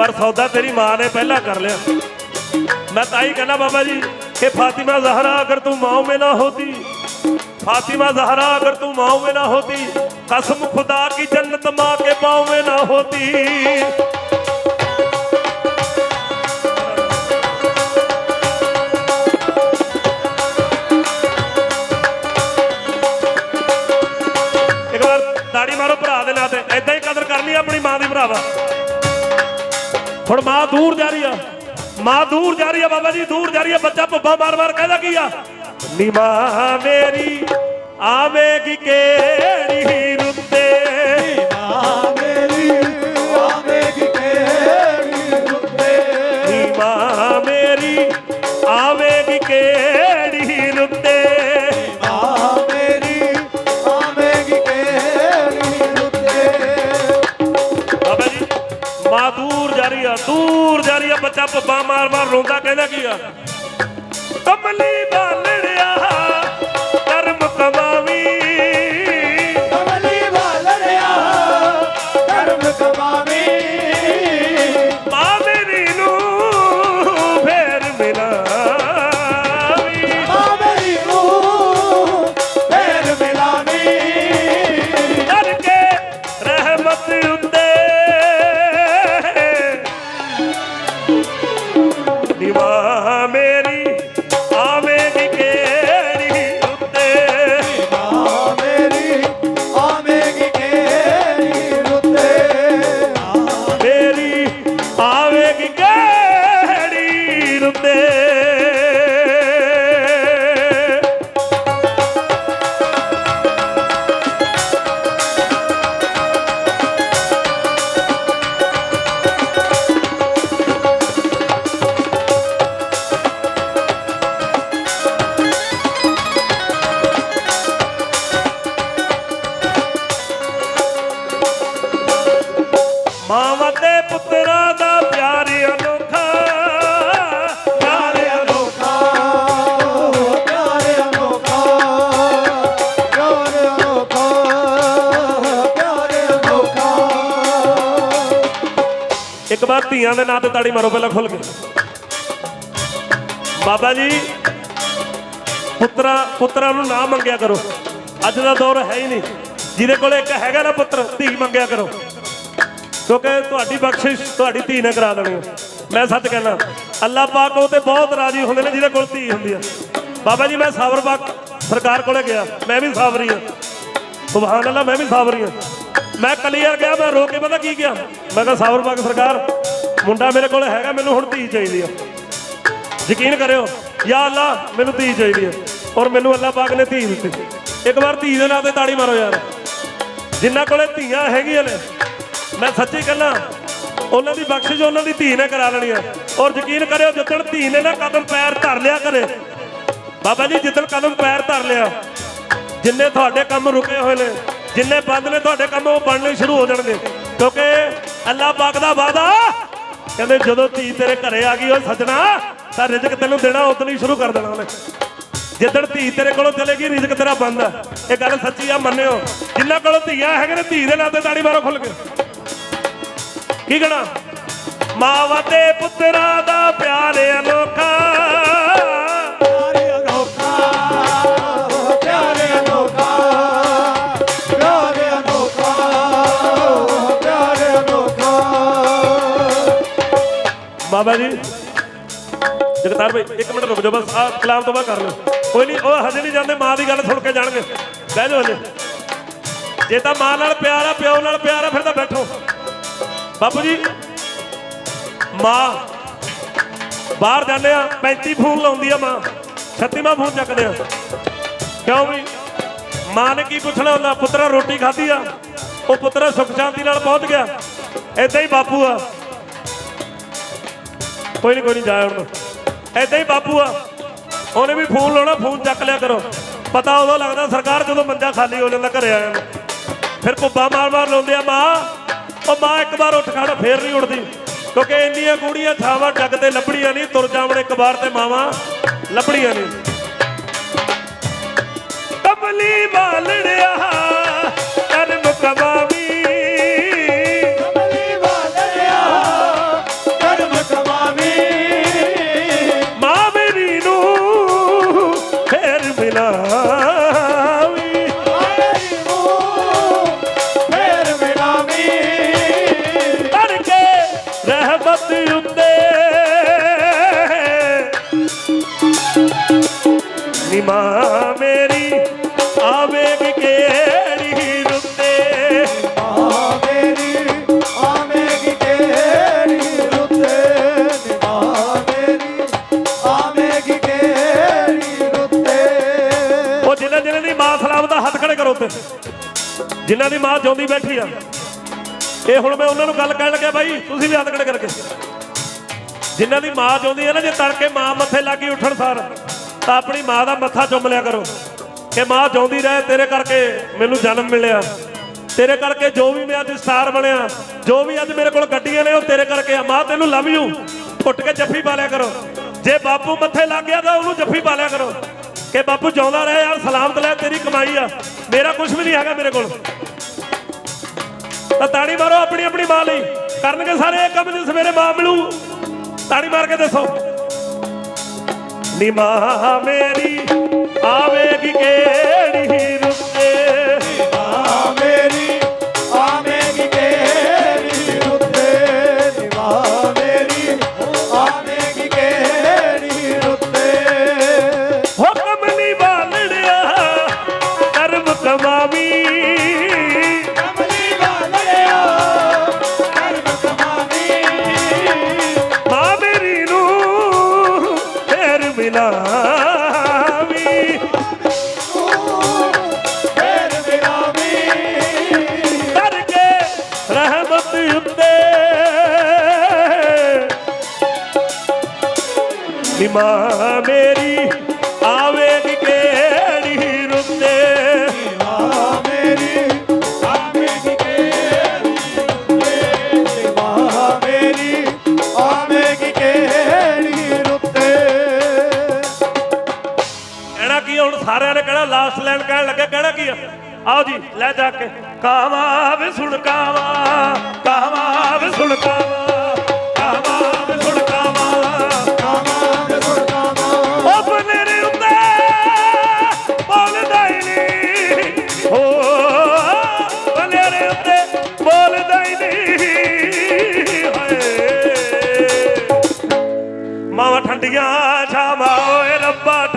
ਪਰ ਸੌਦਾ ਤੇਰੀ ਮਾਂ ਨੇ ਪਹਿਲਾਂ ਕਰ ਲਿਆ मैं ताई कहना बाबा जी कि फातिमा जहरा अगर तू माओ में ना होती फातिमा जहरा अगर तू माओ में ना होती कसम खुदा की जन्नत माँ के पाँव में ना होती ਹੁਣ ਮਾਂ ਦੂਰ ਜਾ ਰਹੀ ਆ। ਮਾਂ ਦੂਰ ਜਾ ਰਹੀ ਆ ਬਾਬਾ ਜੀ, ਦੂਰ ਜਾ ਰਹੀ ਆ। ਬੱਚਾ ਭੁੱਬਾ ਮਾਰ ਮਾਰ ਕਹਿੰਦਾ ਕੀ ਆ? ਨੀ ਮਾਂ ਮੇਰੀ, ਆਵੇਗੀ ਕਿਹੜੀ ਰੁੱਤੇ ਮਾਂ ਦੂਰ ਜਾ ਰਹੀ ਆ ਬੱਚਾ ਭੁੱਬਾ ਮਾਰ ਮਾਰ ਰੋਂਦਾ ਕਹਿੰਦਾ ਕੀ ਆ? ਕਮਲੀ ਬਾਲੜਿਆ ਦੀਵਾ ਮੇਰੀ ਇੱਕ ਵਾਰ ਧੀਆਂ ਦੇ ਨਾਂ ਤੇ ਤਾੜੀ ਮਾਰੋ, ਪਹਿਲਾਂ ਖੁੱਲ ਕੇ। ਬਾਬਾ ਜੀ, ਪੁੱਤਰਾ ਪੁੱਤਰਾਂ ਨੂੰ ਨਾ ਮੰਗਿਆ ਕਰੋ। ਅੱਜ ਦਾ ਦੌਰ ਹੈ ਹੀ ਨਹੀਂ। ਜਿਹਦੇ ਕੋਲ ਇੱਕ ਹੈਗਾ ਨਾ ਪੁੱਤਰ, ਧੀ ਮੰਗਿਆ ਕਰੋ। ਕਿਉਂਕਿ ਤੁਹਾਡੀ ਬਖਸ਼ਿਸ਼ ਤੁਹਾਡੀ ਧੀ ਨੇ ਕਰਾ ਦੇਣੀ ਮੈਂ ਸੱਚ ਕਹਿੰਦਾ ਅੱਲਾਹ ਪਾਕ ਉਹ ਤੇ ਬਹੁਤ ਰਾਜੀ ਹੁੰਦੇ ਨੇ, ਜਿਹਦੇ ਕੋਲ ਧੀ ਹੁੰਦੀ ਆ ਬਾਬਾ ਜੀ, ਮੈਂ ਸਾਬਰ ਪਾਕ ਸਰਕਾਰ ਕੋਲੇ ਗਿਆ। ਮੈਂ ਵੀ ਸਾਬਰੀ ਆ ਸੁਭਾਨ ਅੱਲਾਹ, ਮੈਂ ਵੀ ਸਾਬਰੀ ਆ ਮੈਂ ਕਲੀਅਰ ਗਿਆ ਮੈਂ ਰੋ ਕੇ ਪਤਾ ਕੀ ਗਿਆ ਮੈਂ ਕਿਹਾ, ਸਾਬਰ ਪਾਕ ਸਰਕਾਰ, ਮੁੰਡਾ ਮੇਰੇ ਕੋਲ ਹੈਗਾ, ਮੈਨੂੰ ਹੁਣ ਧੀ ਚਾਹੀਦੀ ਆ। ਯਕੀਨ ਕਰਿਓ, ਯਾ ਅੱਲਾ, ਮੈਨੂੰ ਧੀ ਚਾਹੀਦੀ ਹੈ ਔਰ ਮੈਨੂੰ ਅੱਲਾ ਪਾਕ ਨੇ ਧੀ ਦਿੱਤੀ। ਇੱਕ ਵਾਰ ਧੀ ਦੇ ਨਾਂ ਤੇ ਤਾੜੀ ਮਾਰੋ ਯਾਰ। ਜਿਨ੍ਹਾਂ ਕੋਲੇ ਧੀਆਂ ਹੈਗੀਆਂ ਨੇ, ਮੈਂ ਸੱਚੀ ਕਹਿੰਦਾ, ਉਹਨਾਂ ਦੀ ਬਖਸ਼ਿਸ਼ ਉਹਨਾਂ ਦੀ ਧੀ ਨੇ ਕਰਾ ਲੈਣੀ ਆ। ਔਰ ਯਕੀਨ ਕਰਿਓ, ਜਿੱਦਣ ਧੀ ਨੇ ਨਾ ਕਦਮ ਪੈਰ ਧਰ ਲਿਆ ਕਰੇ, ਬਾਬਾ ਜੀ, ਜਿੱਦਣ ਕਦਮ ਪੈਰ ਧਰ ਲਿਆ, ਜਿੰਨੇ ਤੁਹਾਡੇ ਕੰਮ ਰੁਕੇ ਹੋਏ ਨੇ ਜਿੰਨੇ ਬੰਦ ਨੇ ਤੁਹਾਡੇ ਕੰਮ ਉਹ ਬਣਨੇ ਸ਼ੁਰੂ ਹੋ ਜਾਣਗੇ। ਕਿਉਂਕਿ ਅੱਲਾਹ ਪਾਕ ਦਾ ਵਾਦਾ ਕਹਿੰਦੇ ਜਦੋਂ ਧੀ ਤੇਰੇ ਘਰੇ ਆ ਗਈ ਓਏ ਸੱਜਣਾ, ਤਾਂ ਰਿਜ਼ਕ ਤੈਨੂੰ ਦੇਣਾ ਉਦੋਂ ਹੀ ਸ਼ੁਰੂ ਕਰ ਦੇਣਾ ਉਹਨੇ। ਜਿੱਦਣ ਧੀ ਤੇਰੇ ਕੋਲੋਂ ਚਲੇਗੀ, ਰਿਜ਼ਕ ਤੇਰਾ ਬੰਦ ਆ। ਇਹ ਗੱਲ ਸੱਚੀ ਆ, ਮੰਨਿਓ। ਜਿੰਨਾਂ ਕੋਲੋਂ ਧੀਆਂ ਹੈਗੇ ਨੇ, ਧੀ ਦੇ ਨਾਂ ਤੇ ਤਾੜੀ ਮਾਰੋ ਖੁੱਲ ਕੇ। ਕੀ ਕਹਣਾ? ਮਾਵਾ ਤੇ ਪੁੱਤਰਾਂ ਦਾ ਪਿਆਰ ਅਨੋਖਾ ਬਾਬਾ ਜੀ। ਜਗਤਾਰ ਭਾਈ, ਇੱਕ ਮਿੰਟ ਰੁਕ ਜਾਓ ਬਸ ਆ ਕਲਾਮ ਤੋਂ ਬਾਅਦ ਕਰ ਲਓ। ਕੋਈ ਨਹੀਂ, ਉਹ ਹਜੇ ਨਹੀਂ ਜਾਂਦੇ, ਮਾਂ ਦੀ ਗੱਲ ਸੁਣ ਕੇ ਜਾਣਗੇ। ਬਹਿ ਜਾਓ ਹਜੇ। ਜੇ ਤਾਂ ਮਾਂ ਨਾਲ ਪਿਆਰ ਆ, ਪਿਓ ਨਾਲ ਪਿਆਰ ਆ, ਫਿਰ ਤਾਂ ਬੈਠੋ। ਬਾਪੂ ਜੀ, ਮਾਂ, ਬਾਹਰ ਜਾਂਦੇ ਆ 35 ਫੋਨ ਲਾਉਂਦੀ ਆ ਮਾਂ। 36ਵਾਂ ਫੋਨ ਚੱਕਦੇ ਆ। ਕਿਉਂ ਵੀ? ਮਾਂ ਨੇ ਕੀ ਪੁੱਛਣਾ ਹੁੰਦਾ? ਪੁੱਤਰਾ ਰੋਟੀ ਖਾਧੀ ਆ, ਉਹ ਪੁੱਤਰਾ ਸੁਖ ਸ਼ਾਂਤੀ ਨਾਲ ਪਹੁੰਚ ਗਿਆ। ਏਦਾਂ ਹੀ ਬਾਪੂ ਆ। ਕੋਈ ਨਹੀਂ ਕੋਈ ਨਹੀਂ ਜਾਇਆ ਹੁਣ ਏਦਾਂ ਹੀ ਬਾਪੂ ਆ। ਉਹਨੇ ਵੀ ਫੋਨ ਲਾਉਣਾ, ਫੋਨ ਚੱਕ ਲਿਆ ਕਰੋ। ਪਤਾ ਉਦੋਂ ਲੱਗਦਾ ਸਰਕਾਰ ਜਦੋਂ ਮੰਜਾ ਖਾਲੀ ਹੋ ਜਾਂਦਾ ਘਰੇ ਆਇਆ ਨੂੰ। ਫਿਰ ਪੁੱਬਾ ਮਾਰ ਮਾਰ ਲਾਉਂਦੇ ਆ, ਮਾਂ। ਉਹ ਮਾਂ ਇੱਕ ਵਾਰ ਉੱਠ ਖੜ, ਫੇਰ ਨਹੀਂ ਉੱਠਦੀ ਕਿਉਂਕਿ ਇੰਨੀਆਂ ਗੂੜੀਆਂ ਥਾਵਾਂ, ਜੱਗ ਤੇ ਲੱਭੜੀਆਂ ਨਹੀਂ ਤੁਰ ਜਾਵਣ ਇੱਕ ਵਾਰ ਤੇ ਮਾਵਾਂ ਲੱਭੜੀਆਂ ਨਹੀਂ ਕਮਲੀ ਬਾਲੜਿਆ ਮਿਲਾਵੀ। ਹਰੀ ਕਰਕੇ ਰਹਿਮਤ ਉੱਤੇ। ਨਿਮਾ ਮੇਰੀ ਉਹ ਜਿਨ੍ਹਾਂ ਜਿਨ੍ਹਾਂ ਦੀ ਮਾਂ ਸਲਾਮ ਦਾ ਹੱਥ ਖੜੇ ਕਰੋ ਤੇ ਜਿਨ੍ਹਾਂ ਦੀ ਮਾਂ ਜਿਉਂਦੀ ਬੈਠੀ ਆ। ਇਹ ਹੁਣ ਮੈਂ ਉਹਨਾਂ ਨੂੰ ਗੱਲ ਕਹਿਣ ਲੱਗਿਆ, ਬਾਈ, ਤੁਸੀਂ ਵੀ ਹੱਥ ਖੜੇ ਕਰਕੇ। ਜਿਨ੍ਹਾਂ ਦੀ ਮਾਂ ਜਿਉਂਦੀ ਹੈ ਨਾ, ਜੇ ਤੜਕੇ ਮਾਂ ਮੱਥੇ ਲੱਗੀ ਉੱਠਣ ਸਾਰ, ਤਾਂ ਆਪਣੀ ਮਾਂ ਦਾ ਮੱਥਾ ਚੁੰਮ ਲਿਆ ਕਰੋ। ਕਿ ਮਾਂ ਜਿਉਂਦੀ ਰਹੇ, ਤੇਰੇ ਕਰਕੇ ਮੈਨੂੰ ਜਨਮ ਮਿਲਿਆ। ਤੇਰੇ ਕਰਕੇ ਜੋ ਵੀ ਮੈਂ ਅੱਜ ਸਟਾਰ ਬਣਿਆ, ਜੋ ਵੀ ਅੱਜ ਮੇਰੇ ਕੋਲ ਗੱਡੀਆਂ ਨੇ, ਉਹ ਤੇਰੇ ਕਰਕੇ ਆ। ਮਾਂ, ਤੈਨੂੰ ਲਵ ਯੂ। ਉੱਠ ਕੇ ਜੱਫੀ ਪਾ ਲਿਆ ਕਰੋ। ਜੇ ਬਾਪੂ ਮੱਥੇ ਲੱਗ ਗਿਆ ਤਾਂ ਉਹਨੂੰ ਜੱਫੀ ਪਾ ਲਿਆ ਕਰੋ। ਕਿ ਬਾਪੂ ਜਿਉਂਦਾ ਰਹੇ ਯਾਰ, ਸਲਾਮਤ ਲੈ, ਤੇਰੀ ਕਮਾਈ ਆ। ਮੇਰਾ ਕੁਝ ਵੀ ਨਹੀਂ ਹੈਗਾ ਮੇਰੇ ਕੋਲ। ਤਾਂ ਤਾੜੀ ਮਾਰੋ ਆਪਣੀ ਆਪਣੀ ਮਾਂ ਲਈ। ਕਰਨਗੇ ਸਾਰੇ ਇਹ ਕੰਮ ਜੇ ਸਵੇਰੇ ਮਾਂ ਮਿਲੂ। ਤਾੜੀ ਮਾਰ ਕੇ ਦੱਸੋ। ਨੀ ਮਾਂ ਮੇਰੀ ਆਵੇਗੀ ਕਿਹੜੀ ਮਾਂ ਮੇਰੀ ਆਵੇਗੀ ਕਿਹੜੀ ਰੁੱਤੇ ਆ ਮੇਰੀ ਆਵੇਗੀ ਕਿਹੜੀ ਰੁੱਤੇ ਨਿਭਾ ਮੇਰੀ ਆਵੇਗੀ ਕਿਹੜੀ ਰੁੱਤੇ ਕਹਿਣਾ ਕੀ? ਹੁਣ ਸਾਰਿਆਂ ਨੇ ਕਹਿਣਾ ਲਾਸਟ ਲਾਈਨ ਕਹਿਣ ਲੱਗੇ ਕਹਿਣਾ ਕੀ ਆ? ਆਓ ਜੀ ਲੈ ਜਾ ਕੇ। ਕਾਵਾ ਵੇ ਸੁਣ ਕਾਵਾ ਕਾਵਾ ਵੇ ਸੁਣ ਕਾਵਾ। ਹਾਏ ਮਾਵਾ ਠੰਡੀਆਂ ਛਾਵਾਂ ਓਏ ਰੱਬਾ